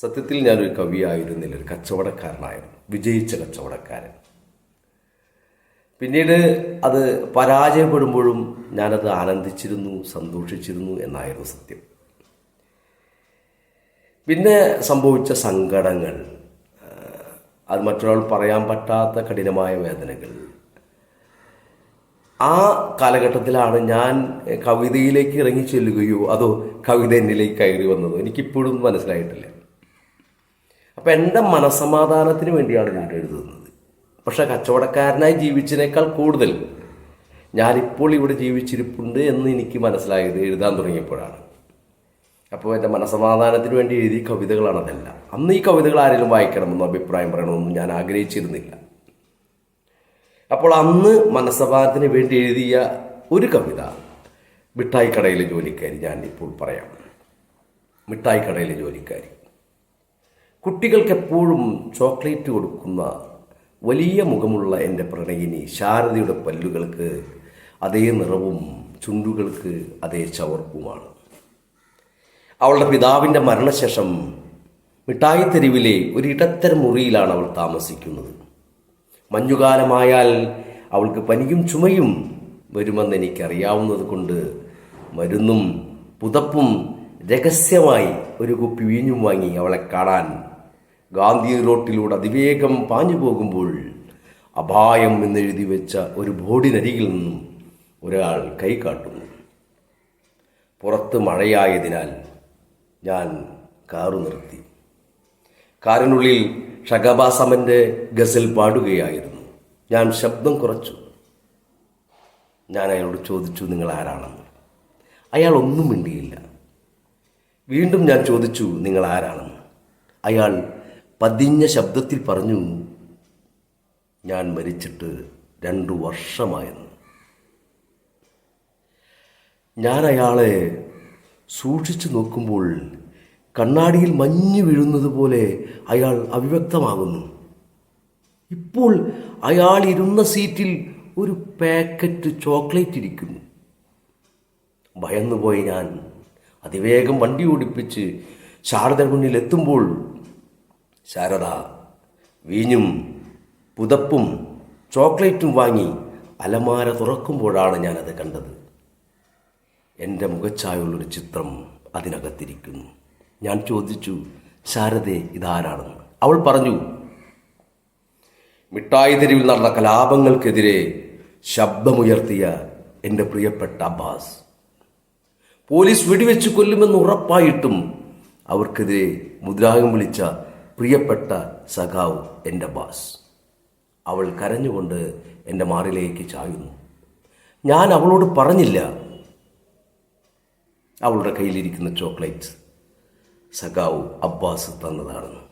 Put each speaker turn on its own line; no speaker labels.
സത്യത്തിൽ ഞാനൊരു കവിയായിരുന്നില്ല ഒരു കച്ചവടക്കാരനായിരുന്നു വിജയിച്ച കച്ചവടക്കാരൻ. പിന്നീട് അത് പരാജയപ്പെടുമ്പോഴും ഞാനത് ആനന്ദിച്ചിരുന്നു സന്തോഷിച്ചിരുന്നു എന്നായിരുന്നു സത്യം. പിന്നെ സംഭവിച്ച സങ്കടങ്ങൾ അത് മറ്റൊരാൾ പറയാൻ പറ്റാത്ത കഠിനമായ വേദനകൾ. ആ കാലഘട്ടത്തിലാണ് ഞാൻ കവിതയിലേക്ക് ഇറങ്ങി ചെല്ലുകയോ അതോ കവിത എന്നിലേക്ക് കയറി വന്നതോ. എനിക്കിപ്പോഴും മനസ്സിലായിട്ടില്ല. അപ്പം എന്റെ മനസമാധാനത്തിന് വേണ്ടിയാണ് ഞാൻ എഴുതുന്നത്. പക്ഷെ കച്ചവടക്കാരനായി ജീവിച്ചതിനേക്കാൾ കൂടുതൽ ഞാനിപ്പോൾ ഇവിടെ ജീവിച്ചിരിപ്പുണ്ട് എന്ന് എനിക്ക് മനസ്സിലായത് എഴുതാൻ തുടങ്ങിയപ്പോഴാണ്. അപ്പോൾ എന്റെ മനസമാധാനത്തിന് വേണ്ടി എഴുതിയ കവിതകളാണ് അതെല്ലാം. അന്ന് ഈ കവിതകൾ ആരെങ്കിലും വായിക്കണമെന്നോ അഭിപ്രായം പറയണമെന്നും ഞാൻ ആഗ്രഹിച്ചിരുന്നില്ല. അപ്പോൾ അന്ന് മനസ്സമാധാനത്തിന് വേണ്ടി എഴുതിയ ഒരു കവിത മിഠായിക്കടയിലെ ജോലിക്കാരി ഞാൻ ഇപ്പോൾ പറയാം. മിഠായിക്കടയിലെ ജോലിക്കാരി. കുട്ടികൾക്ക് എപ്പോഴും ചോക്ലേറ്റ് കൊടുക്കുന്ന വലിയ മുഖമുള്ള എന്റെ പ്രണയിനി ശാരദയുടെ പല്ലുകൾക്ക് അതേ നിറവും ചുണ്ടുകൾക്ക് അതേ ചവർപ്പുമാണ്. അവളുടെ പിതാവിന്റെ മരണശേഷം മിഠായി തെരുവിലെ ഒരു ഇടത്തര മുറിയിലാണ് അവൾ താമസിക്കുന്നത്. മഞ്ഞുകാലമായാൽ അവൾക്ക് പനിയും ചുമയും വരുമെന്ന് എനിക്കറിയാവുന്നത് കൊണ്ട് മരുന്നും പുതപ്പും രഹസ്യമായി ഒരു കുപ്പി വീഞ്ഞും വാങ്ങി അവളെ കാണാൻ. ഗാന്ധി റോട്ടിലൂടെ അതിവേഗം പാഞ്ഞു പോകുമ്പോൾ അപായം എന്നെഴുതി വെച്ച ഒരു ബോർഡിനരികിൽ നിന്നും ഒരാൾ കൈ കാട്ടുന്നു. പുറത്ത് മഴയായതിനാൽ ഞാൻ കാറു നിർത്തി. കാറിനുള്ളിൽ ഷഗബാസമന്റെ ഗസൽ പാടുകയായിരുന്നു. ഞാൻ ശബ്ദം കുറച്ചു. ഞാൻ അയാളോട് ചോദിച്ചു നിങ്ങൾ ആരാണെന്ന് അയാൾ ഒന്നും മിണ്ടിയില്ല. വീണ്ടും ഞാൻ ചോദിച്ചു നിങ്ങൾ ആരാണെന്ന്? അയാൾ പതിഞ്ഞ ശബ്ദത്തിൽ പറഞ്ഞു ഞാൻ മരിച്ചിട്ട് രണ്ടു വർഷമായെന്ന്. ഞാൻ അയാളെ സൂക്ഷിച്ചു നോക്കുമ്പോൾ കണ്ണാടിയിൽ മഞ്ഞു വീഴുന്നത് പോലെ അയാൾ അവിവ്യക്തമാകുന്നു ഇപ്പോൾ അയാൾ ഇരുന്ന സീറ്റിൽ ഒരു പാക്കറ്റ് ചോക്ലേറ്റ് ഇരിക്കുന്നു. ഭയന്നുപോയി ഞാൻ അതിവേഗം വണ്ടി ഓടിപ്പിച്ച് ശാരദ മുന്നിൽ എത്തുമ്പോൾ ശാരദ വീഞ്ഞും പുതപ്പും ചോക്ലേറ്റും വാങ്ങി അലമാര തുറക്കുമ്പോഴാണ് ഞാനത് കണ്ടത്. എന്റെ മുഖച്ചായുള്ളൊരു ചിത്രം അതിനകത്തിരിക്കുന്നു. ഞാൻ ചോദിച്ചു ശാരദെ ഇതാരാണെന്ന്? അവൾ പറഞ്ഞു മിഠായി തെരുവിൽ നടന്ന കലാപങ്ങൾക്കെതിരെ ശബ്ദമുയർത്തിയ എന്റെ പ്രിയപ്പെട്ട അബ്ബാസ്. പോലീസ് വെടിവെച്ച് കൊല്ലുമെന്ന് ഉറപ്പായിട്ടും അവർക്കെതിരെ മുദ്രാകം വിളിച്ച പ്രിയപ്പെട്ട സഖാവ് എന്റെ ബാസ്. അവൾ കരഞ്ഞുകൊണ്ട് എന്റെ മാറിലേക്ക് ചായുന്നു. ഞാൻ അവളോട് പറഞ്ഞില്ല. അവളുടെ കയ്യിലിരിക്കുന്ന ചോക്ലേറ്റ് സഖാവ് അബ്ബാസ് തന്നതാണെന്ന്.